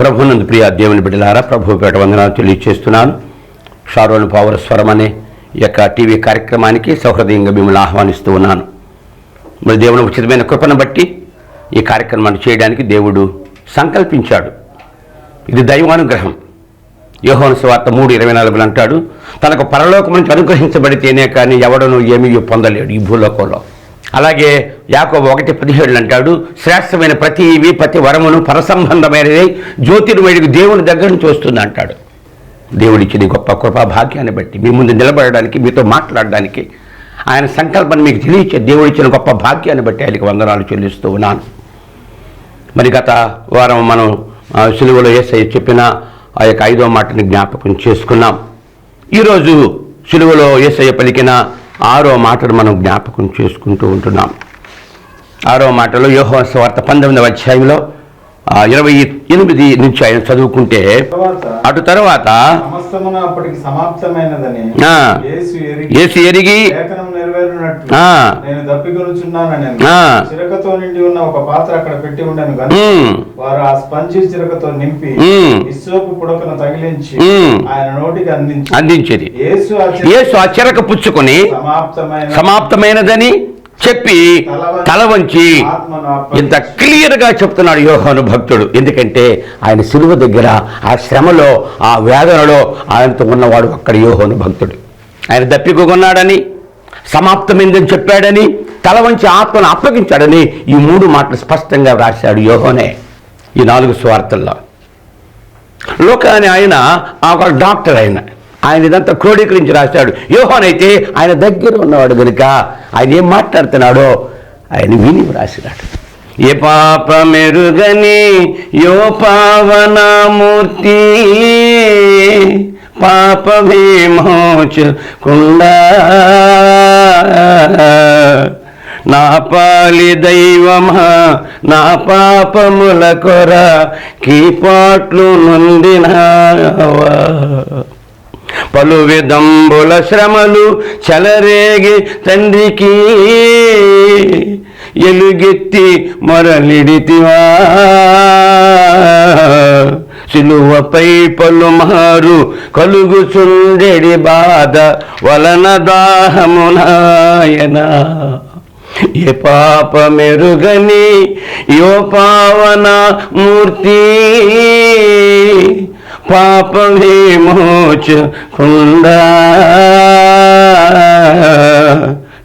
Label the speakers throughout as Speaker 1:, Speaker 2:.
Speaker 1: ప్రభునందు ప్రియ దేవుని బిడ్డలారా ప్రభు పేట వందనాలు తెలియజేస్తున్నాను షారోన్ పవర్ స్వరం అనే యొక్క టీవీ కార్యక్రమానికి సౌహృదయంగా మిమ్మల్ని ఆహ్వానిస్తూ ఉన్నాను. మరి దేవుని ఉచితమైన కృపను బట్టి ఈ కార్యక్రమాన్ని చేయడానికి దేవుడు సంకల్పించాడు. ఇది దైవానుగ్రహం. యోహోన స్వార్త మూడు ఇరవై నాలుగులు అంటాడు తనకు పరలోకం నుంచి అనుగ్రహించబడితేనే కానీ ఎవడను ఏమీ పొందలేడు ఈ భూలోకంలో. అలాగే యాకో ఒకటి పదిహేడు అంటాడు శ్రేష్టమైన ప్రతి ఇవి ప్రతి వరమును పరసంబంధమైనది జ్యోతిర్మయుడికి దేవుని దగ్గర నుంచి వస్తుంది అంటాడు. దేవుడిచ్చిన గొప్ప కృపా భాగ్యాన్ని బట్టి మీ ముందు నిలబడడానికి మీతో మాట్లాడడానికి ఆయన సంకల్పం మీకు తెలియచే దేవుడిచ్చిన గొప్ప భాగ్యాన్ని బట్టి ఆయనకి వందనాలు చెల్లిస్తూ ఉన్నాను. మరి గత వారం మనం సులువులో ఏసై చెప్పిన ఆ యొక్క ఐదో మాటని జ్ఞాపకం చేసుకున్నాం. ఈరోజు సులువులో ఏసయ్య పలికిన ఆరో మాటను మనం జ్ఞాపకం చేసుకుంటూ ఉంటున్నాం. ఆరో మాటలో యోహో వార్త పంతొమ్మిదవ అధ్యాయంలో ఇరవై ఎనిమిది నుంచి ఆయన చదువుకుంటే అటు తర్వాత ఏసు ఎరిగి.
Speaker 2: చిరకతో నిండి ఉన్న ఒక పాత్ర అక్కడ పెట్టి ఉండను వారు ఆ స్పంజి చిరకతో నింపి పుడకను తగిలించి. ఆయన నోటికి అందించి
Speaker 1: అందించేది
Speaker 2: యేసు ఆ చిరక
Speaker 1: పుచ్చుకొని
Speaker 2: సమాప్తమైన
Speaker 1: సమాప్తమైనదని చెప్పి తల వంచి ఇంత క్లియర్గా చెప్తున్నాడు యోహాను భక్తుడు. ఎందుకంటే ఆయన సిలువ దగ్గర ఆ శ్రమలో ఆ వేదనలో ఆయనతో ఉన్నవాడు అక్కడ యోహాను భక్తుడు. ఆయన దప్పికొన్నాడని సమాప్తమైందని చెప్పాడని తల వంచి ఆత్మను అప్పగించాడని ఈ మూడు మాటలు స్పష్టంగా వ్రాశాడు యోహోనే ఈ నాలుగు స్వార్థల్లో. లోకాని ఆయన ఆ ఒక డాక్టర్ ఆయన. ఆయన ఇదంతా క్రోడీకరించి రాశాడు. యోహాన్ ఆయన దగ్గర ఉన్నవాడు కనుక ఆయన ఏం మాట్లాడుతున్నాడో ఆయన విని రాసినాడు ఏ పాప మెరుగని యో పావనామూర్తి పాపమే మోచకుండా నా పాలి దైవమా నా పాపముల కొర కీపాట్లు నొందినావా? పలు విధంబుల శ్రమలు చెలరేగి తండ్రికి ఎలుగెత్తి మరలిడితివా. సిలువపై పలుమారు కలుగుచుండెడి బాధ వలన దాహమునాయనా. ఏ పాప మెరుగని యో పావన మూర్తి. పాప మోచకుండా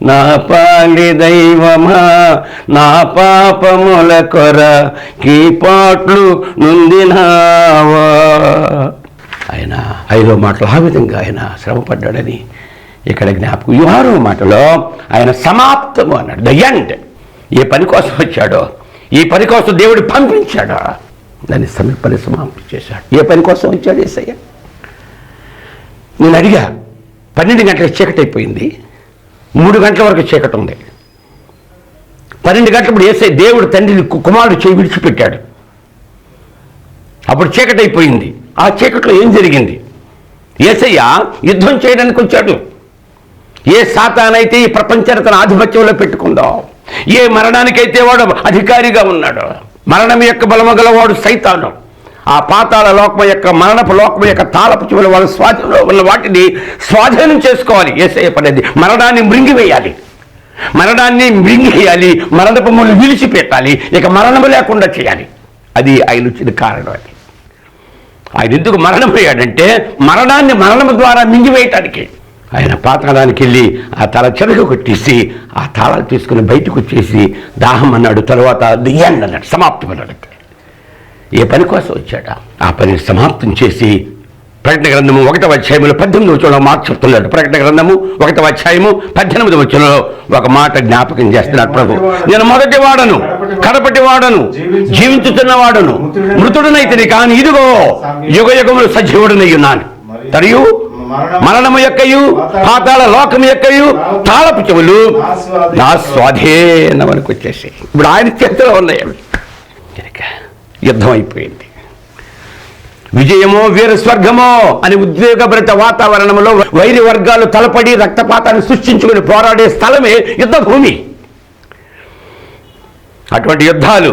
Speaker 1: నా పాలి దైవమా నా పాపముల కొర కీపాట్లు నుందినావా. ఆయన ఐదో మాటలు ఆ విధంగా ఆయన శ్రమపడ్డాడని ఇక్కడ జ్ఞాపకం. యుహారో ఆరో మాటలో ఆయన సమాప్తము అన్నాడు. The end. ఏ పని కోసం వచ్చాడో ఈ పని కోసం దేవుడు పంపించాడా? దాన్ని సమ సమాప్తి చేశాడు. ఏ పని కోసం వచ్చాడు ఏసయ్య? నేను అడిగా పన్నెండు గంటలకు చీకటి అయిపోయింది మూడు గంటల వరకు చీకటి ఉంది. పన్నెండు గంటలప్పుడు ఏసై దేవుడు తండ్రిని కుమారుడు చేయి విడిచిపెట్టాడు. అప్పుడు చీకటి అయిపోయింది. ఆ చీకట్లో ఏం జరిగింది? ఏసయ్య యుద్ధం చేయడానికి వచ్చాడు. ఏ సాతానైతే ఈ ప్రపంచాన్ని తన ఆధిపత్యంలో పెట్టుకుందో ఏ మరణానికైతే వాడు అధికారిగా ఉన్నాడు మరణం యొక్క బలము గలవాడు సైతాను. ఆ పాతాళ లోకం యొక్క మరణపు లోకం యొక్క తాళపు చివరి వాళ్ళ స్వాధీనంలో ఉన్న వాటిని స్వాధీనం చేసుకోవాలి. ఏసే పనేది. మరణాన్ని మృంగివేయాలి. మరణాన్ని మృంగివేయాలి. మరణపు ముళ్ళు విడిచిపెట్టాలి. ఇక మరణము లేకుండా చేయాలి. అది ఆయన వచ్చిన కారణం అది. ఆయన ఎందుకు మరణమయ్యాడంటే మరణాన్ని మరణము ద్వారా మింగివేయటానికి. ఆయన పాతాళానికి వెళ్ళి ఆ తల చెరగ కొట్టేసి ఆ తాళాలు తీసుకుని బయటకు వచ్చేసి దాహం అన్నాడు. తర్వాత దియ్యండి అన్నాడు సమాప్తం అన్నాడు ఏ పని కోసం వచ్చాడా? ఆ పనిని సమాప్తం చేసి ప్రకటన గ్రంథము ఒకటవ అధ్యాయములో పద్దెనిమిది వచ్చంలో మాట చెప్తున్నాడు. ప్రకటన గ్రంథము ఒకటవ అధ్యాయము పద్దెనిమిది వచ్చంలో ఒక మాట జ్ఞాపకం చేస్తున్నాడు ప్రభు. నేను మొదటి వాడను కడపటి వాడను జీవించుతున్న వాడను మృతుడనైతే కానీ ఇదిగో యుగ యుగములు సజీవుడనై ఉన్నాను. తరియు మరణము యొక్కయు పాతాళ లోకము యొక్కయు తాళపు చెవులు నా స్వాధీనమనికి వచ్చేసి ఇప్పుడు ఆయన చేతిలో ఉన్నాయి అవి. యుద్ధం అయిపోయింది. విజయమో వీర స్వర్గమో అని ఉద్వేగభరిత వాతావరణంలో వైరి వర్గాలు తలపడి రక్తపాతాన్ని సృష్టించుకుని పోరాడే స్థలమే యుద్ధ భూమి అటువంటి యుద్ధాలు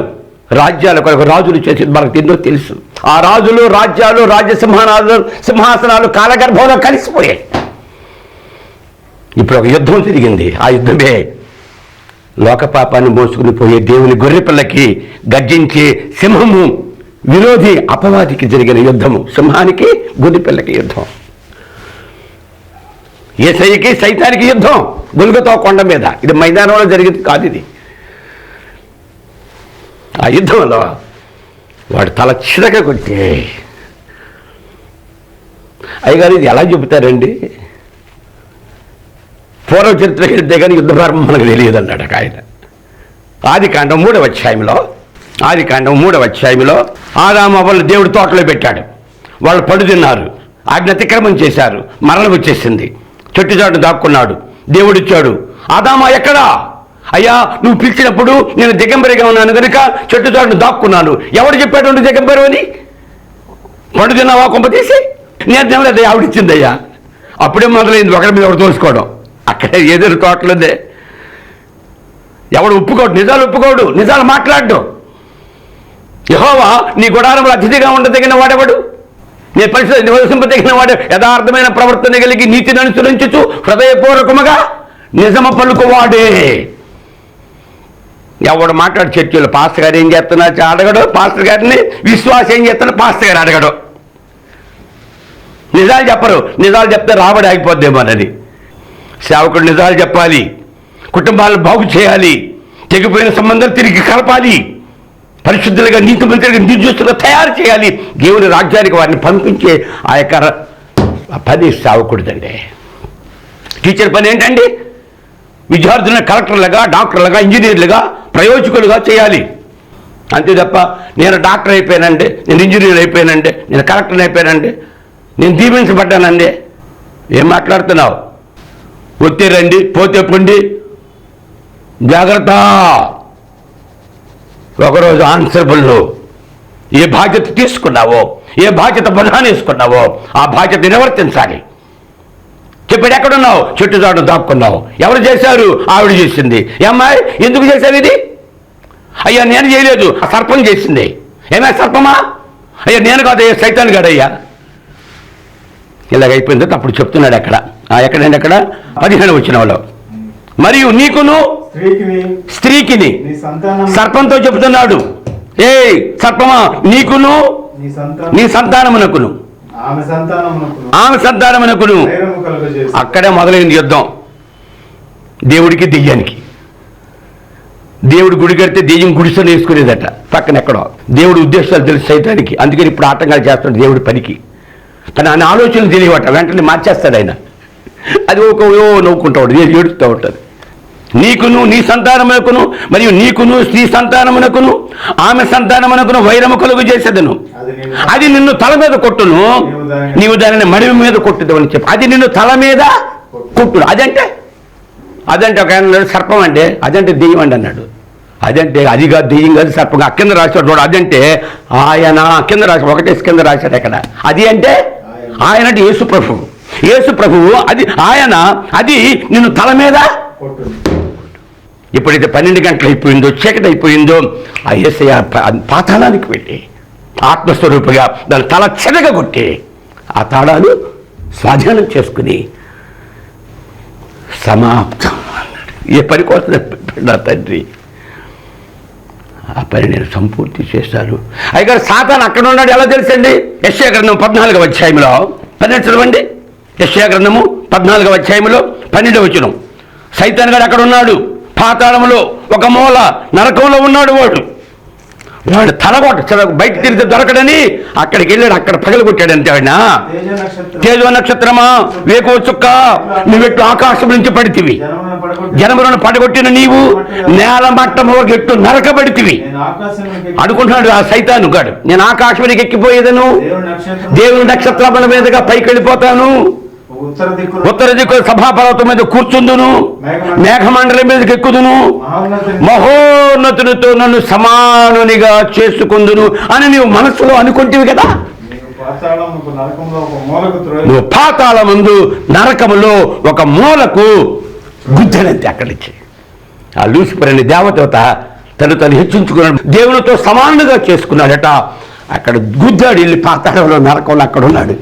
Speaker 1: రాజ్యాల కొరకు రాజులు చేసింది మనకు ఎన్నో తెలుసు? ఆ రాజులు రాజ్యాలు రాజ్య సింహానాలు సింహాసనాలు కాలగర్భంలో కలిసిపోయాయి. ఇప్పుడు ఒక యుద్ధం జరిగింది. ఆ యుద్ధమే లోకపాపాన్ని మోసుకుని పోయే దేవుని గొర్రెపిల్లకి గర్జించే సింహము విరోధి అపవాదికి జరిగిన యుద్ధము. సింహానికి గొర్రెపిల్లకి యుద్ధం. ఏసైకి సైతానికి యుద్ధం. గులుగుతో కొండ మీద. ఇది మైదానంలో జరిగింది కాదు ఇది. ఆ యుద్ధంలో వాడు తల చిరక కొట్టే అయ్యగారు ఇది ఎలా చెబుతారండి? పూర్వ చరిత్ర వెళ్తే కానీ యుద్ధ ప్రారంభం మనకు తెలియదు అన్నాడు ఒక ఆయన. ఆది కాండం మూడవ అధ్యాయంలో ఆది కాండం మూడవ అధ్యాయంలో ఆదామ వాళ్ళు దేవుడు తోటలో పెట్టాడు. వాళ్ళు పడు తిన్నారు అతిక్రమం చేశారు మరణం వచ్చేసింది. చెట్టు చాటు దాక్కున్నాడు దేవుడిచ్చాడు ఆదామా ఎక్కడా? అయ్యా నువ్వు పిలిచినప్పుడు నేను దిగంబరిగా ఉన్నాను కనుక చెట్టు చాటును దాక్కున్నాను. ఎవడు చెప్పాడు నువ్వు దిగంబరు అని పండు తిన్నావా కొంప తీసి? నేను తినలేదు ఆవిడిచ్చిందయ్యా. అప్పుడే మొదలైంది ఒకరి మీద ఒకటి తోసుకోవడం. అక్కడే ఏదో తోటలుందే ఎవడు ఒప్పుకోడు నిజాలు ఒప్పుకోడు నిజాలు మాట్లాడు. యహోవా నీ గుడారంలో అతిథిగా ఉండదగిన వాడెవడు? నీ పరిస్థితి నివసింపదగిన వాడు యథార్థమైన ప్రవర్తన కలిగి నీతిని అనుసరించుచు హృదయపూర్వకముగా నిజమ పలుకువాడే. ఎవడు మాట్లాడు చర్చలు పాస్టర్ గారు ఏం చేస్తున్నా? అడగడు. పాస్టర్ గారిని విశ్వాసం ఏం చేస్తున్నా? పాస్టర్ గారు అడగడు. నిజాలు చెప్పరు. నిజాలు చెప్తే రాబడి ఆగిపోద్దేమోనని సేవకుడు నిజాలు చెప్పాలి. కుటుంబాలను బాగు చేయాలి. తెగిపోయిన సంబంధాలు తిరిగి కలపాలి. పరిశుద్ధులుగా నీతిమంతులుగా నిర్దిష్టులుగా తయారు చేయాలి. దేవుని రాజ్యానికి వారిని పంపించే ఆ యొక్క పని సావకూడదండి. టీచర్ పని ఏంటండి? విద్యార్థులను కలెక్టర్లుగా డాక్టర్లుగా ఇంజనీర్లుగా ప్రయోజకులుగా చేయాలి. అంతే తప్ప నేను డాక్టర్ అయిపోయానండి నేను ఇంజనీర్ అయిపోయానండి నేను కలెక్టర్ అయిపోయానండి నేను దీవించబడ్డానండి ఏం మాట్లాడుతున్నావు? వచ్చే రండి పోతే పొండి. జాగ్రత్త. ఒకరోజు ఆన్సరబుల్ ఏ బాధ్యత తీసుకున్నావో ఏ బాధ్యత బలానేసుకున్నావో ఆ బాధ్యత నిర్వర్తించాలి చెప్పాడు ఎక్కడున్నావు? చెట్టు చాటు దాక్కున్నావు ఎవరు చేశారు? ఆవిడ చేసింది. ఏ అమ్మాయి? ఎందుకు చేశావు ఇది? అయ్యా నేను చేయలేదు. ఆ సర్పం చేసింది. ఏమే సర్పమా? అయ్యా నేను కాదు అయ్యా సైతాన్ గాడయ్యా. ఇలాగ అయిపోయింది. అప్పుడు చెప్తున్నాడు అక్కడ. ఆ ఎక్కడండి అక్కడ? పదిహేను వచ్చిన వాళ్ళు మరియు నీకును
Speaker 2: స్త్రీకి
Speaker 1: స్త్రీకిని సర్పంతో చెబుతున్నాడు. ఏ సర్పమా? నీకును
Speaker 2: నీ
Speaker 1: సంతానమునకును.
Speaker 2: ఆమె సంతానమునకు
Speaker 1: ఆమె సంతానమునకును అక్కడే మొదలైంది యుద్ధం. దేవుడికి దెయ్యానికి. దేవుడు గుడి కడితే దెయ్యం గుడిసెలు వేసుకునేదట పక్కన ఎక్కడో. దేవుడి ఉద్దేశాలు తెలుసు సైతానికి. అందుకని ఇప్పుడు ఆటంకాలు చేస్తాడు దేవుడి పనికి. కానీ ఆయన ఆలోచనలు తెలియవట వెంటనే మార్చేస్తాడు ఆయన. అది ఒక ఓ నవ్వుకుంటాడు ఏడుస్తూ ఉంటుంది. నీకును నీ సంతానమునకును మరియు నీకును స్త్రీ సంతానమునకును ఆమె సంతానమునకును వైరము కలుగు చేసేదను.
Speaker 2: అది నేను
Speaker 1: అది నిన్ను తల మీద కొట్టును.
Speaker 2: నీవు దానిని-
Speaker 1: మడివి మీద కొట్టుదు అని చెప్పి. అది నిన్ను తల మీద కొట్టును. అదంటే? అదంటే ఒక ఆయన సర్పం అంటే? అదంటే దెయ్యం అండి అన్నాడు. అదంటే అది కాదు దెయ్యం కాదు సర్పం కాదు. రాశాడు చూడు అదంటే ఆయన కింద రాశాడు ఒకటే కింద రాశాడు అక్కడ. అది అంటే ఆయన. అంటే యేసు ప్రభువు యేసు ప్రభువు అది ఆయన అది నిన్ను తల మీద
Speaker 2: కొట్టు
Speaker 1: ఎప్పుడైతే పన్నెండు గంటలు అయిపోయిందో చీకటి అయిపోయిందో ఆ ఏసయ్య ప- పాతాళానికి వెళ్ళి ఆత్మస్వరూపుగా దాని తల చెదగొట్టి ఆ తాళాలు స్వాధీనం చేసుకుని సమాప్తం అన్నాడు. ఏ పని కోసం నా తండ్రి? ఆ పని నేను సంపూర్తి చేశాను. అయితే సాతాన్ అక్కడ ఉన్నాడు. ఎలా తెలుసండి? యశ్యా గ్రంథం పద్నాలుగవ అధ్యాయంలో పన్నెండు చదవండి. యశ్యా గ్రంథము పద్నాలుగవ అధ్యాయంలో పన్నెండు వచ్చిన సైతాన్ గారు అక్కడ ఉన్నాడు. పాతాళంలో ఒక మూల నరకంలో ఉన్నాడు వాడు. వాడు తలగొట్ట బయట తిరిగితే దొరకడని అక్కడికి వెళ్ళాడు అక్కడ పగలగొట్టాడు అంతే ఆయన
Speaker 2: తేజ నక్షత్రం
Speaker 1: తేజో నక్షత్రమా? వేకో చుక్క. నువ్వెట్టు ఆకాశం నుంచి పడితివి? జనములను పడగొట్టిన నీవు నేల మట్టము ఎట్టు నరకబడితివి. అనుకుంటున్నాడు ఆ సైతాను గాడు. నేను ఆకాశానికి ఎక్కిపోయేదను?
Speaker 2: దేవుని
Speaker 1: నక్షత్రముల మీదుగా పైకి వెళ్ళిపోతాను.
Speaker 2: ఉత్తర దిక్కు
Speaker 1: సభాపర్వతం మీద కూర్చుందును మేఘమండలం మీదకి ఎక్కుదును.
Speaker 2: మహోన్నతుని
Speaker 1: మహోన్నతునితో నన్ను సమానునిగా చేసుకుందును అని నీవు మనసులో అనుకుంటివి కదా? నువ్వు పాతాళ ముందు నరకములో ఒక మూలకు గుద్దనంతే అక్కడిచ్చి. ఆ లూసిఫర్ అనే దేవదేవత తను తను హెచ్చించుకున్నాడు. దేవునితో సమానంగా చేసుకున్నాడట. అక్కడ గుద్దాడు వెళ్ళి పాతాళంలో నరకంలో అక్కడ ఉన్నాడు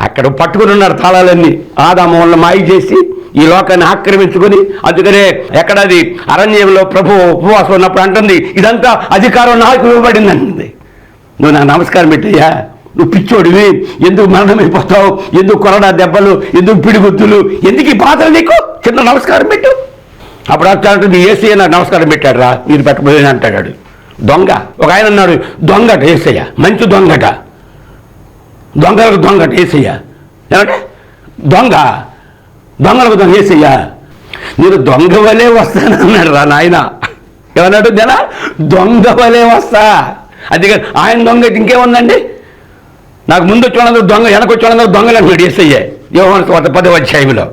Speaker 1: అక్కడ పట్టుకుని ఉన్నారు తాళాలన్నీ. ఆదాము వల్ల మాయ చేసి ఈ లోకాన్ని ఆక్రమించుకొని అందుకనే ఎక్కడది? అరణ్యంలో ప్రభు ఉపవాసం ఉన్నప్పుడు అంటుంది ఇదంతా అధికారం నాకు ఇవ్వబడింది అంటుంది నువ్వు నాకు నమస్కారం పెట్టయ్యా. నువ్వు పిచ్చోడివి. ఎందుకు మరణమైపోతావు? ఎందుకు కొరడా దెబ్బలు? ఎందుకు పిడిగుద్దులు? ఎందుకు ఈ బాధలు నీకు? చిన్న నమస్కారం పెట్టు. అప్పుడు అంటాడు ఏసీ నాకు నమస్కారం పెట్టాడు రా మీరు పెట్టబోయే అంటాడు దొంగ. ఒక ఆయన అన్నాడు దొంగట ఏసయ్య. మంచి దొంగట. దొంగలకు దొంగ ఏసయ్య ఏమంటే? దొంగ దొంగలకు దొంగ ఏసయ్య. నేను దొంగ వలే వస్తానన్నాడు రా నాయన. ఏమన్నాడు జన? దొంగ వలే వస్తా. అందుకే ఆయన దొంగ ఇంకేముందండి? నాకు ముందు వచ్చి దొంగ వెనక వచ్చి దొంగలు అంటున్నాడు ఏసయ్య. యోహన్ స్వార్థ పదవ అధ్యాయంలో.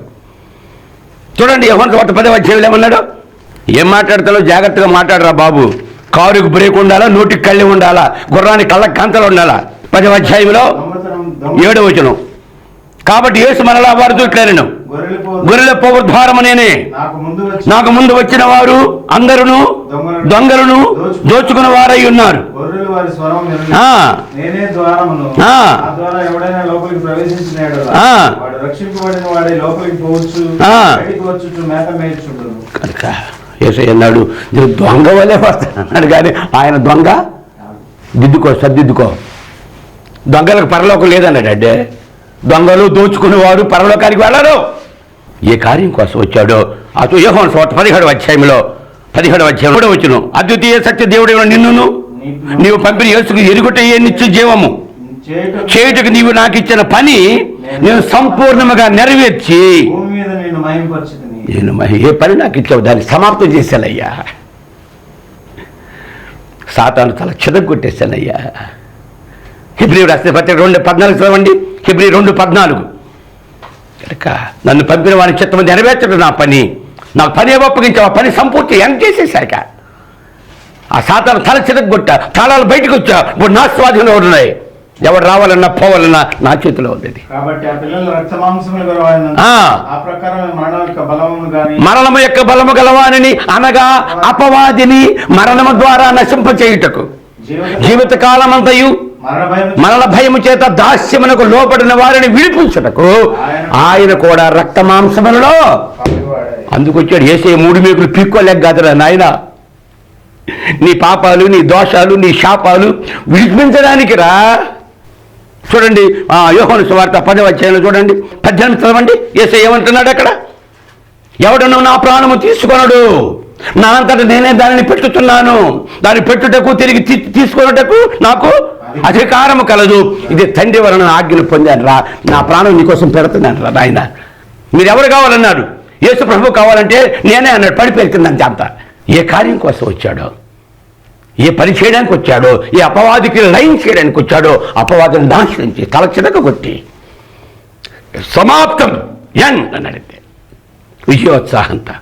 Speaker 1: చూడండి యోహన్ స్వార్థ పదవ అధ్యాయంలో ఏమన్నాడు? ఏం మాట్లాడతాలో జాగ్రత్తగా మాట్లాడరా బాబు. కారుకు బ్రేక్ ఉండాలా నోటికి కళ్ళి ఉండాలా గుర్రానికి కళ్ళ కాంతలు ఉండాలా? పదవ అధ్యాయంలో ఏడవ వచనం. కాబట్టి యేసు మనలా వారితో ఇట్లా
Speaker 2: గొర్రెలు
Speaker 1: గొర్రెల పోగొద్ధారము నేనే.
Speaker 2: నాకు ముందు
Speaker 1: వచ్చిన వారు అందరును దొంగలను దోచుకున్న వారై ఉన్నారు. కనుక అన్నాడు నేను దొంగ వలే వస్తాను అన్నాడు కానీ ఆయన దొంగ? దిద్దుకో సర్దిద్దుకో. దొంగలకు పరలోకం లేదన్నాడు దొంగలు దోచుకునేవాడు పరలోకానికి వెళ్ళరు. ఏ కార్యం కోసం వచ్చాడో అటు యోహోన్ చోట పదిహేడు అధ్యాయంలో పదిహేడు అధ్యాయం కూడా వచ్చును అద్వితీయ సత్య దేవుడు నిన్నును. నీవు పంపిన యేసుకు ఎరుగుట ఏ నిత్య జీవము?
Speaker 2: చేయుటకు
Speaker 1: నీవు నాకు ఇచ్చిన పని నేను సంపూర్ణముగా నెరవేర్చి.
Speaker 2: నేను
Speaker 1: ఏ పని నాకు ఇచ్చావు? దాన్ని సమాప్తం చేశానయ్యా. సాతాను చాలా చెదగొట్టేశానయ్యా హిబ్రి రాసిన పత్రిక రెండు పద్నాలుగు చదవండి. హిబ్రి రెండు పద్నాలుగు. కనుక నన్ను పంపిన వాని చిత్తం నెరవేర్చడం నా పని. నాకు పని ఒప్పగించావు. ఆ పని సంపూర్తి ఎంత చేసేసాక ఆ సాతాను తల చిదగొట్టా తాళాలు బయటకు వచ్చా ఇప్పుడు నా స్వాధీనంలో ఉన్నాయి. ఎవరు రావాలన్నా పోవాలన్నా నా చేతిలో ఉంది మరణము యొక్క బలము గలవానిని అనగా అపవాదిని మరణము ద్వారా నశింపచేయుటకు.
Speaker 2: జీవిత
Speaker 1: జీవిత కాలమంతయు
Speaker 2: మరణ భయం
Speaker 1: మరణ భయము చేత దాస్యమునకు లోపడిన వారిని విడిపించుటకు ఆయన కూడా రక్త మాంసములలో. అందుకొచ్చాడు ఏసే మూడు మేకులు పీక్కోలేక కాదురా నాయన. నీ పాపాలు నీ దోషాలు నీ శాపాలు విడిపించడానికి రా చూడండి ఆ యోహోను సువార్త పదవ అధ్యాయంలో చూడండి పద్దెనిమిది చదవండి. ఏసే ఏమంటున్నాడు అక్కడ? ఎవడను నా ప్రాణము తీసుకొనడు? నా అంతట నేనే దానిని పెట్టుతున్నాను. దాన్ని పెట్టుటకు తిరిగి తీ- తీసుకొనుటకు నాకు అధికారము కలదు. ఇది తండ్రి వలన ఆజ్ఞను పొందాను రా నా ప్రాణం నీకోసం పెడుతున్నాను రా నాయన. మీరెవరు కావాలన్నాడు? కావాలన్నారు యేసు ప్రభు కావాలంటే నేనే అన్నాడు. పడిపోయిందంతే అంత ఏ కార్యం కోసం వచ్చాడో? ఏ పని చేయడానికి వచ్చాడో? ఏ అపవాదికి లైన్ చేయడానికి వచ్చాడో? అపవాదిని నాశించి తల చిరక కొట్టి సమాప్తం. ఎన్ అన్నాడంతే విజయోత్సాహంతో.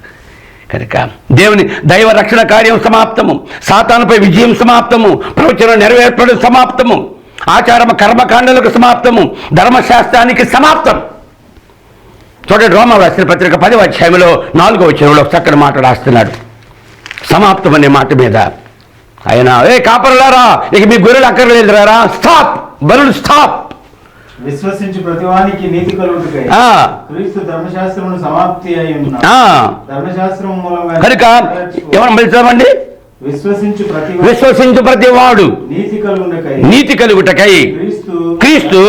Speaker 1: కనుక దేవుని దైవ రక్షణ కార్యం సమాప్తము. సాతానుపై విజయం సమాప్తము. ప్రవచనం నెరవేర్పడం సమాప్తము. ఆచారమ కర్మకాండలకు సమాప్తము. ధర్మశాస్త్రానికి సమాప్తం. చూడండి రోమ రాసిన పత్రిక పది అధ్యాయంలో నాలుగో వచ్చినలో చక్కని మాట రాస్తున్నాడు. సమాప్తం అనే మాట మీద ఆయన ఏ కాపరులారా ఇక మీ గొర్రెలు అక్కర్లేదు రారా స్టాప్. బరుడు స్టాప్.
Speaker 2: విశ్వసించి ప్రతివానికి నీతి కలుగుటకై క్రీస్తు ధర్మశాస్త్రమును సమాప్తి అయి ఉన్న. ధర్మశాస్త్రం మూలంగా
Speaker 1: కనుక ఎవరు పిలిచామండి
Speaker 2: విశ్వసించి ప్రతి
Speaker 1: విశ్వసించు
Speaker 2: నీతి కలుగుటకై.
Speaker 1: నీతి కలుగుటకై.
Speaker 2: క్రీస్తు
Speaker 1: క్రీస్తు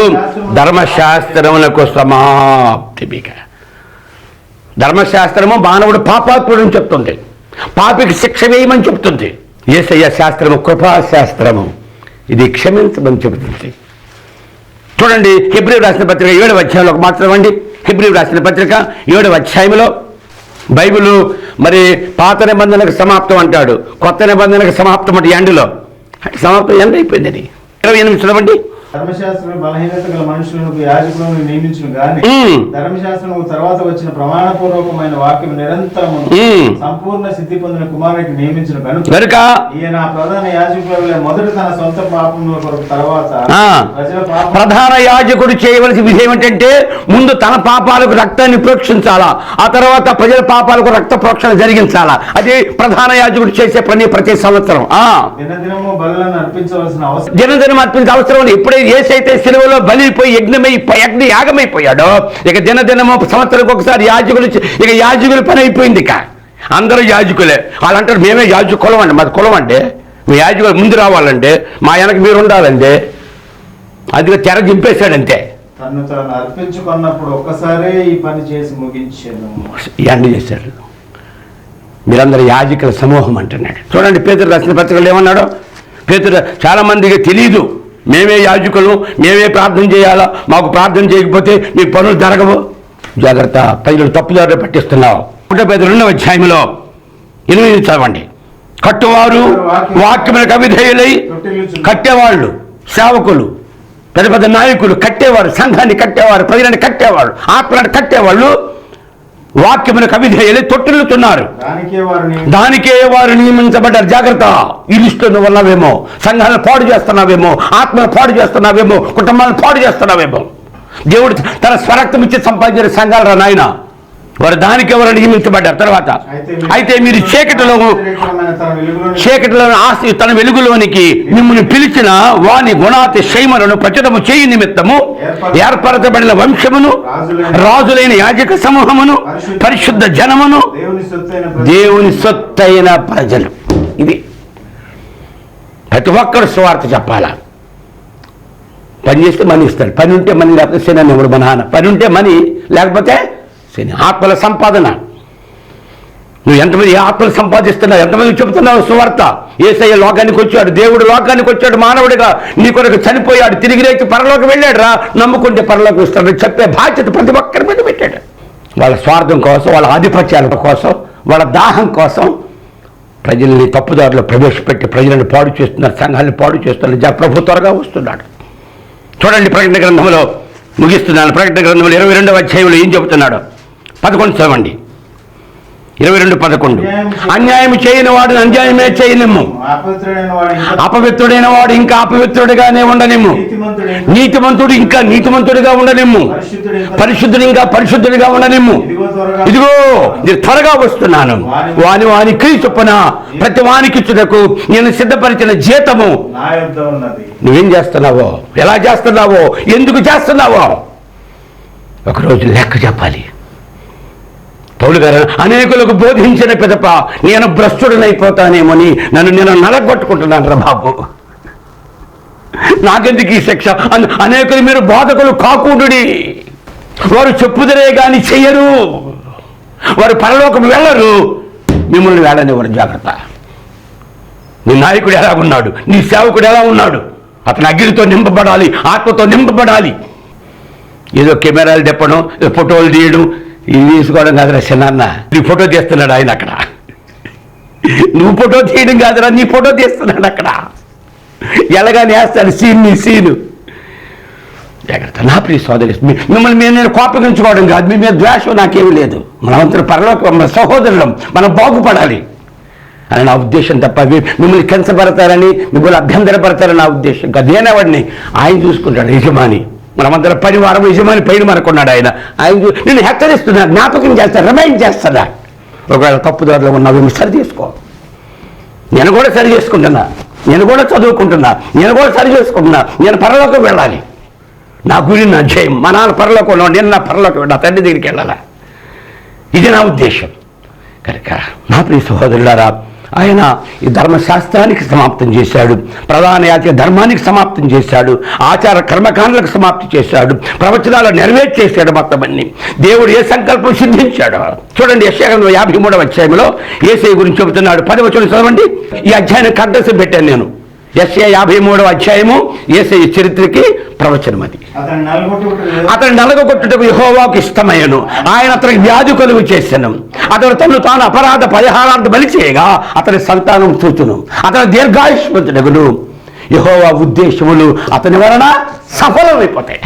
Speaker 1: ధర్మశాస్త్రమునకు సమాప్తిమిక ధర్మశాస్త్రము మానవుడు పాపాత్ముడని చెప్తుంది పాపికి శిక్ష వేయమని చెప్తుంది ఏసయ్య శాస్త్రము కృపాశాస్త్రము. ఇది క్షమించమని చెబుతుంది చూడండి హిబ్రి రాసిన పత్రిక ఏడవ అధ్యాయంలో ఒక మాత్రం అండి. హిబ్రి రాసిన పత్రిక ఏడవ అధ్యాయంలో బైబిల్ మరి పాత నిబంధనకు సమాప్తం అంటాడు. కొత్త నిబంధనకు సమాప్తం అంటే ఎండులో. సమాప్తం ఎండ్ అయిపోయిందని ఇరవై ఎనిమిది చదవండి.
Speaker 2: ధర్మశాస్త్రం బలహీనత గల మనుషులను యాజకులను నియమించును గాని ధర్మశాస్త్రం తర్వాత వచ్చిన ప్రమాణపూర్వకమైన వాక్యం నిరంతరము
Speaker 1: ఉమ్.
Speaker 2: సంపూర్ణ సిద్ధి పొందిన కుమారునికి నియమించిన కనుక ఈయన ప్రధాన యాజకుల మొదట తన సొంత పాపముల కొరకు తర్వాత ప్రజల
Speaker 1: ప్రధాన యాజకుడు చేయవలసిన విధి ఏమిటంటే ముందు తన పాపాలకు రక్తాన్ని ప్రోక్షించాలా ఆ తర్వాత ప్రజల పాపాలకు రక్త ప్రోక్షణ జరిగించాలా. అది ప్రధాన యాజకుడు చేసే పని ప్రతి సంవత్సరం.
Speaker 2: దినదినము బలులను అర్పించవలసిన అవసరం
Speaker 1: దినదినం అర్పించే అవసరం ఉంది. ఎప్పుడైతే ఏసైతే సిలువలో బలిపోయి యజ్ఞమై యజ్ఞ యాగమైపోయాడో ఇక దినదినము సంవత్సరానికి ఒకసారి యాజకులు ఇక యాజకుల పని అయిపోయింది ఇక. అందరూ యాజకులే. వాళ్ళు అంటారు మేమే యాజకు కులం అండి. మాది కులం అండి. మీ యాజకులు ముందు రావాలండి. మా వెనక మీరు ఉండాలండి. అందుకే తెర దింపేశాడంతే
Speaker 2: తను తాను అర్పించుకున్నప్పుడు ఒక్కసారే ఈ పని చేసి ముగించాను
Speaker 1: చేశాడు. మీరందరూ యాజకుల సమూహం అంటున్నాడు. చూడండి పేతురు రాసిన పత్రికలు ఏమన్నాడు? పేతురు చాలా మందికి తెలియదు మేమే యాజకులు మేమే ప్రార్థన చేయాలా? మాకు ప్రార్థన చేయకపోతే మీ పనులు జరగవు. జాగ్రత్త ప్రజలు తప్పుదారి పట్టిస్తున్నావు. ఒకటో పెద్ద రెండవ అధ్యాయంలో ఎనిమిది చదవండి. కట్టువారు వాక్యములకు అవిధేయులై కట్టేవాళ్ళు సేవకులు పెద్ద పెద్ద నాయకులు కట్టేవారు సంఘాన్ని కట్టేవారు ప్రజలను కట్టేవారు ఆత్మలను కట్టేవాళ్ళు వాక్యములకు అవిధేయులై తొట్టిల్లుతున్నారు.
Speaker 2: దానికే
Speaker 1: వారు నియమించబడ్డారు. జాగ్రత్త. నువ్వు ఉన్నావేమో సంఘాలను పాడు చేస్తున్నావేమో ఆత్మను పాడు చేస్తున్నావేమో కుటుంబాలను పాడు చేస్తున్నావేమో. దేవుడు తన స్వరక్తం ఇచ్చి సంపాదించిన సంఘాలు రా నాయన. వారు దానికే వారు నియమించబడ్డారు? తర్వాత. అయితే మీరు చీకటిలో చీకటిలో ఆస్తి తన వెలుగులోనికి మిమ్మల్ని పిలిచిన వాని గుణాతి శైమలను ప్రచురము చేయి నిమిత్తము ఏర్పరచబడిన వంశమును రాజులైన యాజక సమూహమును పరిశుద్ధ జనమును
Speaker 2: దేవుని సొత్తైన ప్రజలు.
Speaker 1: ఇది ప్రతి ఒక్కరు స్వార్థ చెప్పాలా? పని చేస్తే మనీ ఇస్తాడు పని ఉంటే మనీ లేకపోతే శని అనేవాడు మా నాన్న? పని ఉంటే మనీ లేకపోతే శని ఆత్మల సంపాదన. నువ్వు ఎంతమంది ఏ ఆత్మలు సంపాదిస్తున్నావు? ఎంతమంది చెబుతున్నావు సువార్త? ఏసయ్య లోకానికి వచ్చాడు దేవుడు లోకానికి వచ్చాడు మానవుడిగా నీ కొరకు చనిపోయాడు తిరిగి రేచి పరలోకి వెళ్ళాడు రా నమ్ముకుంటే పరలోకి వస్తాడు చెప్పే బాధ్యత ప్రతి ఒక్కరి మీద పెట్టాడు. వాళ్ళ స్వార్థం కోసం వాళ్ళ ఆధిపత్యాల కోసం వాళ్ళ దాహం కోసం ప్రజల్ని తప్పుదారిలో ప్రవేశపెట్టి ప్రజలను పాడు చేస్తున్నారు సంఘాన్ని పాడు చేస్తున్నారు. జ- ప్రభు త్వరగా వస్తున్నాడు. చూడండి ప్రకటన గ్రంథంలో ముగిస్తున్నాను. ప్రకటన గ్రంథంలో ఇరవై రెండవ అధ్యాయంలో ఏం చెబుతున్నాడు? పదకొండు చదవండి. ఇరవై రెండు పదకొండు. అన్యాయం చేయని వాడు అన్యాయమే చేయనిమ్ము.
Speaker 2: అపవిత్రుడైన వాడు ఇంకా
Speaker 1: అపవిత్రుడిగానే ఉండనిమ్ము.
Speaker 2: నీతిమంతుడు ఇంకా
Speaker 1: నీతిమంతుడిగా ఉండనిమ్ము.
Speaker 2: పరిశుద్ధుడు ఇంకా
Speaker 1: పరిశుద్ధుడిగా ఉండనిమ్ము.
Speaker 2: ఇదిగో
Speaker 1: నేను త్వరగా వస్తున్నాను. వాని వాని క్రియ చొప్పున ప్రతి వానికిచ్చుటకు నేను సిద్ధపరిచిన జీతము. నువ్వేం చేస్తున్నావో? ఎలా చేస్తున్నావో? ఎందుకు చేస్తున్నావో? ఒకరోజు లెక్క చెప్పాలి. పౌలు గారు అనేకులకు బోధించిన పిదప నేను భ్రష్టుడనైపోతానేమోని నన్ను నేను నలగొట్టుకుంటున్నాను రా బాబు. నాకెందుకు ఈ శిక్ష? అనేకులు మీరు బోధకులు కాకుండుడి వారు చెప్పుదరే కానీ చెయ్యరు. వారు పరలోకం వెళ్ళరు. మిమ్మల్ని వెళ్ళనివ్వరు జాగ్రత్త. నీ నాయకుడు ఎలా ఉన్నాడు నీ సేవకుడు ఎలా ఉన్నాడు అతను అగ్నితో నింపబడాలి ఆత్మతో నింపబడాలి. ఏదో కెమెరాలు తెప్పడం ఏదో ఫోటోలు తీయడం ఇది తీసుకోవడం కాదురా చిన్న నీ ఫోటో తీస్తున్నాడు ఆయన అక్కడ. నువ్వు ఫోటో తీయడం కాదురా నీ ఫోటో తీస్తున్నాడు అక్కడ. ఎలాగానే వేస్తాడు సీన్ నీ సీను. జాగ్రత్త నా ప్రియ సోదరి మిమ్మల్ని మేము నేను కోపగించుకోవడం కాదు మీ మీద ద్వేషం నాకేమీ లేదు. మనమంతా పరలోక మన సహోదరులం మనం బాగుపడాలి. అని నా ఉద్దేశం తప్ప మీ- మిమ్మల్ని కించపడతారని మిమ్మల్ని అభ్యంతరపడతారని నా ఉద్దేశం కాదు. నేనేవాడిని? ఆయన చూసుకుంటాడు యజమాని. మనమందరం పరివారం యజమాని పైన మనకున్నాడు ఆయన. ఆయన నేను హెచ్చరిస్తున్నా జ్ఞాపకం చేస్తా రిమైండ్ చేస్తాడా ఒకవేళ తప్పుదారిలో ఉన్నావేమో సరి చేసుకో. నేను కూడా సరి చేసుకుంటున్నా. నేను కూడా చదువుకుంటున్నా. నేను కూడా సరి చేసుకుంటున్నా. నేను పరలోకి వెళ్ళాలి. నా గురి నా జయం. మా నాన్న పరలోకంలో నేను నా పరలోకి నా తండ్రి దగ్గరికి వెళ్ళాలా? ఇది నా ఉద్దేశం. కనుక నా ప్రియ సహోదరులారా ఆయన ఈ ధర్మశాస్త్రానికి సమాప్తం చేశాడు. ప్రధాన యాత్ర ధర్మానికి సమాప్తం చేశాడు. ఆచార కర్మకాండలకు సమాప్తి చేశాడు. ప్రవచనాలు నెరవేర్చేశాడు మొత్తం అన్ని. దేవుడు ఏ సంకల్పం సిద్ధించాడు చూడండి యశాగంలో యాభై మూడవ అధ్యాయంలో ఏసై గురించి చెబుతున్నాడు. పది వచనం చదవండి. ఈ అధ్యాయాన్ని కంఠస్థం పెట్టాను నేను. ఎస్ఏ యాభై మూడవ అధ్యాయము ఏసై చరిత్రకి ప్రవచనం అది
Speaker 2: అతను
Speaker 1: నలగొట్టుటకు యహోవాకు ఇష్టమయ్యను. ఆయన అతనికి వ్యాధి కలుగు చేశాను అతను తను తాను అపరాధ పరిహారార్థ బలి చేయగా అతని సంతానం చూచును. అతను దీర్ఘాయుష్మంతుడగును. యెహోవా ఉద్దేశములు అతని వలన సఫలమైపోతాయి.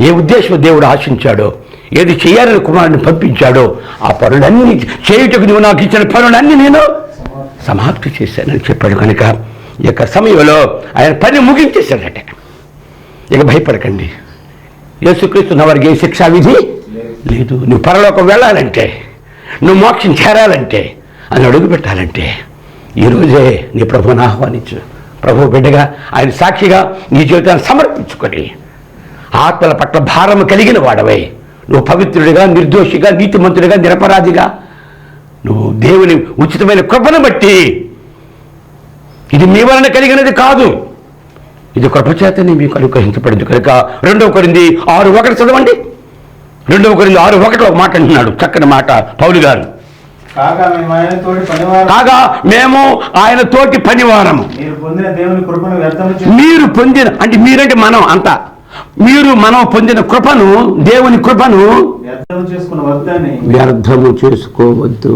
Speaker 1: ఏ ఉద్దేశం దేవుడు ఆశించాడో ఏది చేయాలని కుమారుని పంపించాడో ఆ పనులన్నీ చేయుటకు నువ్వు నాకు ఇచ్చిన పనులన్నీ నేను సమాప్తి చేశానని చెప్పాడు కనుక యొక్క సమయంలో ఆయన పని ముగించేశాడట. ఇక భయపడకండి. యేసుక్రీస్తున్న వారికి ఏ శిక్షా విధి లేదు. నువ్వు పరలోకం వెళ్ళాలంటే నువ్వు మోక్షం చేరాలంటే అని అడుగు పెట్టాలంటే ఈరోజే నీ ప్రభుని ఆహ్వానించు. ప్రభు బిడ్డగా ఆయన సాక్షిగా నీ జీవితాన్ని సమర్పించుకొని ఆత్మల పట్ల భారం కలిగిన వాడవై నువ్వు పవిత్రుడిగా నిర్దోషిగా నీతిమంతుడిగా నిరపరాధిగా నువ్వు దేవుని ఉచితమైన కృపను బట్టి ఇది మీ వలన కలిగినది కాదు. ఇది కృపచేతనే మీకు అనుగ్రహించబడింది కనుక రెండవ కొరింది ఆరు ఒకటి చదవండి. రెండవ కొరింది ఆరు ఒకటి ఒక మాట అంటున్నాడు. చక్కని మాట పౌలు గారు.
Speaker 2: కాగా మేము ఆయన తోటి
Speaker 1: పనివారము.
Speaker 2: మీరు పొందిన
Speaker 1: అంటే మీరంటే మనం అంతా. మీరు మనం పొందిన కృపను దేవుని కృపను వ్యర్థము చేసుకోవద్దు.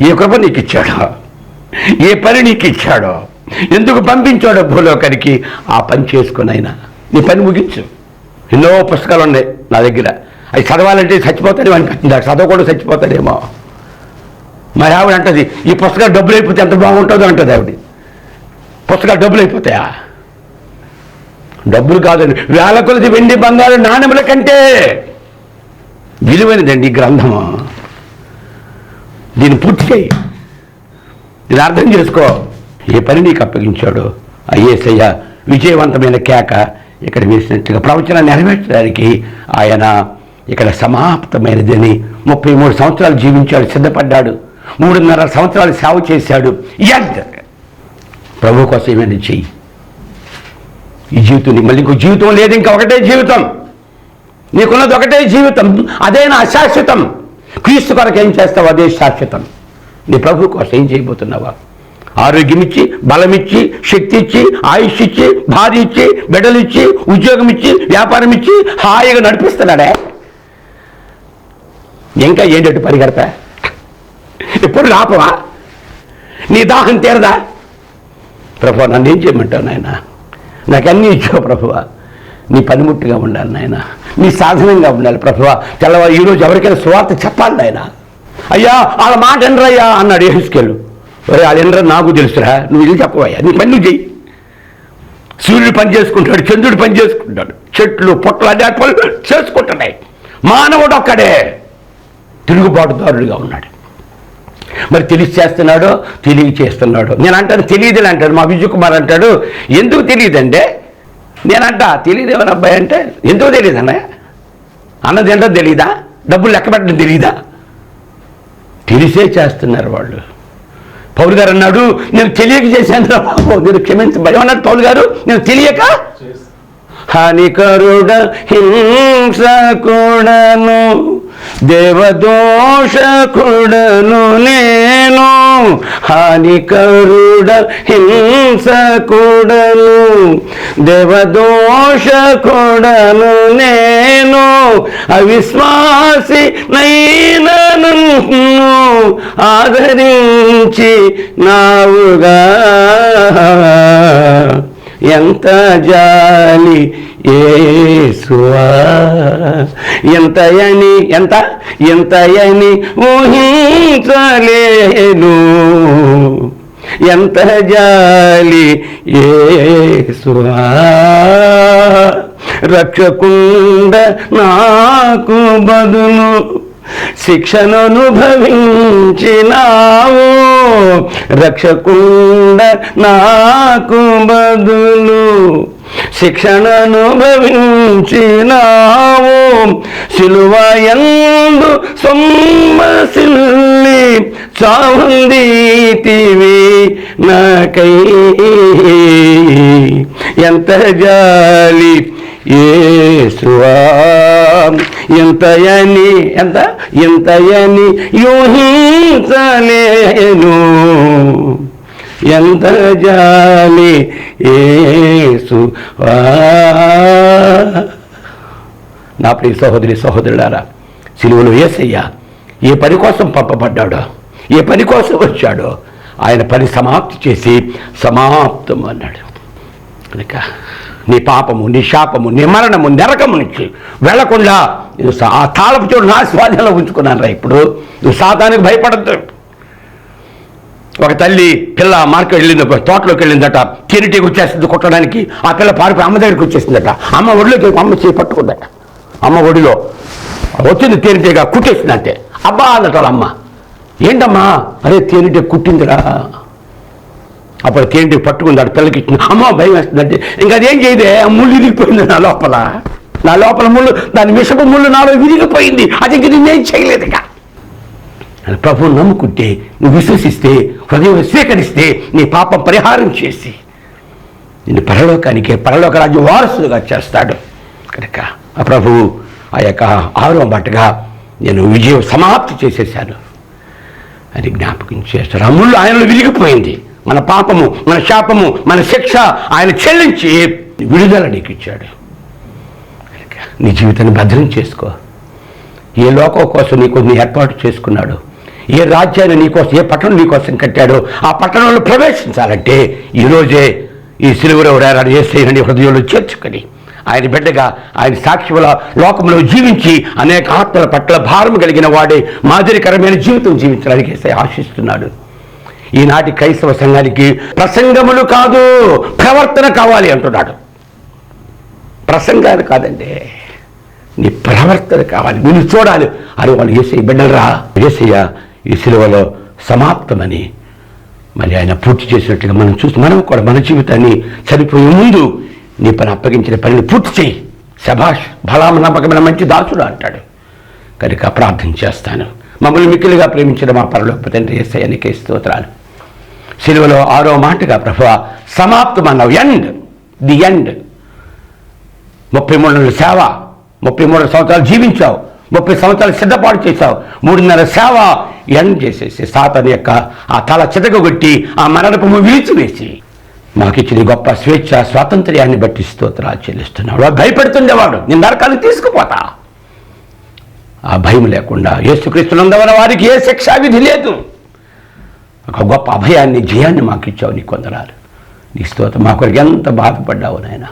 Speaker 1: ఏ కృప నీకు ఇచ్చాడో. ఏ పని నీకు ఇచ్చాడో ఎందుకు పంపించాడో భూలోకానికి ఆ పని చేసుకుని అయినా. నీ పని ముగించు. ఎన్నో పుస్తకాలు ఉన్నాయి నా దగ్గర. అవి చదవాలంటే చచ్చిపోతాడేమో అనిపిస్తుంది. చదవకుండా చచ్చిపోతాడేమో మరి ఆవిడ అంటది ఈ పుస్తకాలు డబ్బులు అయిపోతే ఎంత బాగుంటుందో అంటది ఆవిడ. పుస్తకాలు డబ్బులు అయిపోతాయా డబ్బులు కాదండి వేల కొలది వెండి బంగారు నాణ్యముల కంటే విలువైనదండి ఈ గ్రంథము. దీన్ని పూర్తి చేయి. ఇది అర్థం చేసుకో. ఏ పని నీకు అప్పగించాడు? అయ్యేసయ్య విజయవంతమైన కేక ఇక్కడ వేసినట్టుగా ప్రవచనం నెరవేర్చడానికి ఆయన ఇక్కడ సమాప్తమైనదని ముప్పై మూడు సంవత్సరాలు జీవించాడు సిద్ధపడ్డాడు. మూడున్నర సంవత్సరాలు సేవ చేశాడు. ఎంత ప్రభు కోసం ఏమైనా చెయ్యి. ఈ జీవితం మళ్ళీ ఇంకో జీవితం లేదు ఇంకా ఒకటే జీవితం. నీకున్నది ఒకటే జీవితం అదే నా అశాశ్వతం క్రీస్తు కొరకు ఏం చేస్తావు? అదే శాశ్వతం. నీ ప్రభు కోసం ఏం చేయబోతున్నావా? ఆరోగ్యం ఇచ్చి బలం ఇచ్చి శక్తి ఇచ్చి ఆయుష్ ఇచ్చి భార్య ఇచ్చి బిడ్డలు ఇచ్చి ఉద్యోగం ఇచ్చి వ్యాపారం ఇచ్చి హాయిగా నడిపిస్తున్నాడే. ఇంకా ఏంటట్టు పరిగెడతా? ఎప్పుడు రాపవా నీ దాహం తీరదా? ప్రభు నన్ను ఏం చేయమంటావు నాయన? నాకు అన్నీ ఇచ్చావు ప్రభువా. నీ పనిముట్టుగా ఉండాలి నాయన. నీ సాధనంగా ఉండాలి ప్రభువా. తెల్లవారు ఈరోజు ఎవరికైనా స్వార్థ చెప్పాలి నాయనా. అయ్యా వాళ్ళ మాట ఎండ్రయ్యా అన్నాడు ఏసుకెళ్ళు ఒరే వాళ్ళు ఎనరా నాకు తెలుసురా నువ్వు ఇది చెప్పవయ్యా నీ పని చెయ్యి. సూర్యుడు పని చేసుకుంటాడు చంద్రుడు పని చేసుకుంటాడు చెట్లు పొట్టలు అదే పనులు చేసుకుంటున్నాయి. మానవుడు ఒక్కడే తిరుగుబాటుదారుడిగా ఉన్నాడు. మరి తెలిసి చేస్తున్నాడో తెలియ చేస్తున్నాడో నేను అంటాను తెలియదులే అంటాడు మా విజయ్ కుమార్ అంటాడు. ఎందుకు తెలియదంటే నేనంట తెలియదేమని అబ్బాయి అంటే ఎందుకు తెలియదు అన్నయ్య? అన్నది ఏంటో తెలీదా? డబ్బులు లెక్క పెట్టడం తెలీదా? తెలిసే చేస్తున్నారు వాళ్ళు. పౌలు గారు అన్నాడు నేను తెలియక చేశాను రా బాబు నేను క్షమించ భయం అన్నాడు పౌలు గారు? నేను తెలియక హానికరుడ హింసకుడను దేవదోషకుడను నేను హానికరుడ హింసకుడను దేవదోషకుడను నేను అవిశ్వాసి నైనను ఆదరించి నావుగా. ఎంత జాలి ఏసువా ఎంతయని ఎంత? ఎంతయని ఊహించలేను. ఎంత జాలి ఏసువా రక్షకుండ నాకు బదులు శిక్షను అనుభవించినావు రక్షకుండ నాకు బదులు శిక్షణనుభవించినావు. సిలువయందు సొమ్మసిల్లి చావుందీతివి నాకై. ఎంత జాలి ఏసువా ఎంతయని ఎంత ఎంతయని యూహించలేను. ఎంత జాలి ఏసు నా ప్రియ సహోదరి సహోదరులారా సిలువలో ఏసయ్యా ఏ పని కోసం పంపబడ్డాడో ఏ పని కోసం వచ్చాడో ఆయన పని సమాప్తి చేసి సమాప్తం అన్నాడు కనుక నీ పాపము నీ శాపము నీ మరణము నరకము నుంచి వెళ్ళకుండా నువ్వు సా- ఆ తాళపు చోటు నా స్వాధీనంలో ఉంచుకున్నాను రా ఇప్పుడు. నువ్వు సాతానికి భయపడద్దు. ఒక తల్లి పిల్ల మార్కెట్ వెళ్ళింది తోటలోకి వెళ్ళిందట. తిరిటికి వచ్చేస్తుంది కొట్టడానికి. ఆ పిల్ల పారిపోయి అమ్మ దగ్గరికి వచ్చేసిందట. అమ్మ ఒడిలోకి అమ్మ చేయి పట్టుకుందట. అమ్మ ఒడిలో వచ్చింది తేనెటీగ కుట్టేసిందంటే. అబ్బా అన్నట వాళ్ళ అమ్మ. ఏంటమ్మా? అరే తేనెటీగ కుట్టిందిరా. అప్పుడు తేనెటీగ పట్టుకుంది ఆడ పిల్లకి ఇచ్చింది. అమ్మ భయం వేస్తుందంటే. ఇంకా అదేం చేయదే? ఆ ముళ్ళు విరిగిపోయింది నా లోపల. నా లోపల ముళ్ళు దాని విషపు ముళ్ళు నాలో విరిగిపోయింది. అది ఇంక నేనేం చేయలేదు ఇక అని ప్రభువు నమ్ముకుంటే నువ్వు విశ్వసిస్తే హృదయం స్వీకరిస్తే నీ పాపం పరిహారం చేసి. నిన్ను పరలోకానికి పరలోక రాజ్యం వారసులుగా చేస్తాడు. కనుక ఆ ప్రభువు ఆ యొక్క ఆరో బాటగా నేను విజయం సమాప్తి చేసేసాను. అని జ్ఞాపకం చేస్తాడు. అమ్ముళ్ళు ఆయనలో విరిగిపోయింది. మన పాపము మన శాపము మన శిక్ష ఆయన చెల్లించి విడుదల నీకు ఇచ్చాడు. నీ జీవితాన్ని భద్రం చేసుకో. ఏ లోకం కోసం నీకు నీ ఏర్పాటు చేసుకున్నాడు. ఏ రాజ్యాన్ని నీకోసం ఏ పట్టణం నీకోసం కట్టాడో ఆ పట్టణంలో ప్రవేశించాలంటే ఈరోజే ఈ సిలువలో రారాడు ఏసైన హృదయంలో చేర్చుకొని ఆయన బిడ్డగా ఆయన సాక్షిల లోకంలో జీవించి అనేక ఆత్మల పట్ల భారం కలిగిన వాడే మాదిరికరమైన జీవితం జీవించడానికి ఏసై ఆశిస్తున్నాడు. ఈనాటి క్రైస్తవ సంఘానికి ప్రసంగములు కాదు ప్రవర్తన కావాలి అంటున్నాడు. ప్రసంగాలు కాదండి నీ ప్రవర్తన కావాలి నిన్ను చూడాలి. అని వాళ్ళు ఏసై బిడ్డలరా? ఏసయ్యా ఈ సిలువలో సమాప్తమని మరి ఆయన పూర్తి చేసినట్టుగా మనం చూసి మనం కూడా మన జీవితాన్ని చనిపోయే ముందు నీ పని అప్పగించిన పనిని పూర్తి చేయి. శభాష్ బలామ నమ్మకమైన మంచి దాసుడు అంటాడు. కనుక ప్రార్థన చేస్తాను. మమ్మల్ని మిక్కిలిగా ప్రేమించిన మా పరలోక తండ్రి ఏసయ్యనికే స్తోత్రాలు. సిలువలో ఆరో మాటగా ప్రభు సమాప్తం అన్నావు ఎండ్ ది ఎండ్ ముప్పై మూడు నెలల సేవ ముప్పై మూడు సంవత్సరాలు జీవించావు. ముప్పై సంవత్సరాలు సిద్ధపాటు చేశావు. మూడున్నర సేవ ఎండ్ చేసేసి సాతని యొక్క ఆ తల చితకగొట్టి ఆ మరణపు విడిచివేసి మాకు ఇచ్చిన గొప్ప స్వేచ్ఛ స్వాతంత్ర్యాన్ని బట్టి స్తోత్రాలు చెల్లిస్తున్నాడు. భయపెడుతుండేవాడు నేను నరకాన్ని తీసుకుపోతా. ఆ భయం లేకుండా యేసుక్రీస్తునందవన వారికి ఏ శిక్షా విధి లేదు. ఒక గొప్ప అభయాన్ని జయాన్ని మాకు ఇచ్చావు నీ కొందరాలు. నీ స్తోత్రం మా కొరకు ఎంత బాధపడ్డావు నాయన.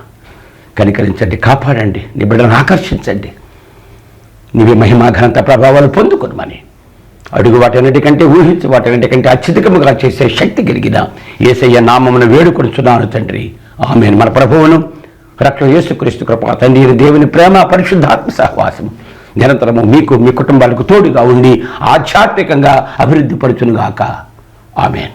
Speaker 1: కనికరించండి కాపాడండి నీ బిడ్డలను ఆకర్షించండి. నీవే మహిమా ఘనత ప్రభావాలు పొందుకునమని. అడుగు వాటన్నిటికంటే ఊహించు వాటన్నిటికంటే అత్యధికముగా చేసే శక్తి కలిగిన ఏసయ్య నామమును వేడుకొనుచున్నాను తండ్రి. ఆమె మన ప్రభువును రక్షణ యేసుక్రీస్తు కృప తండ్రి దేవుని ప్రేమ పరిశుద్ధాత్మ సహవాసం నిరంతరము మీకు మీ కుటుంబాలకు తోడుగా ఉండి ఆధ్యాత్మికంగా అభివృద్ధి పరుచునుగాక ఆమెన్.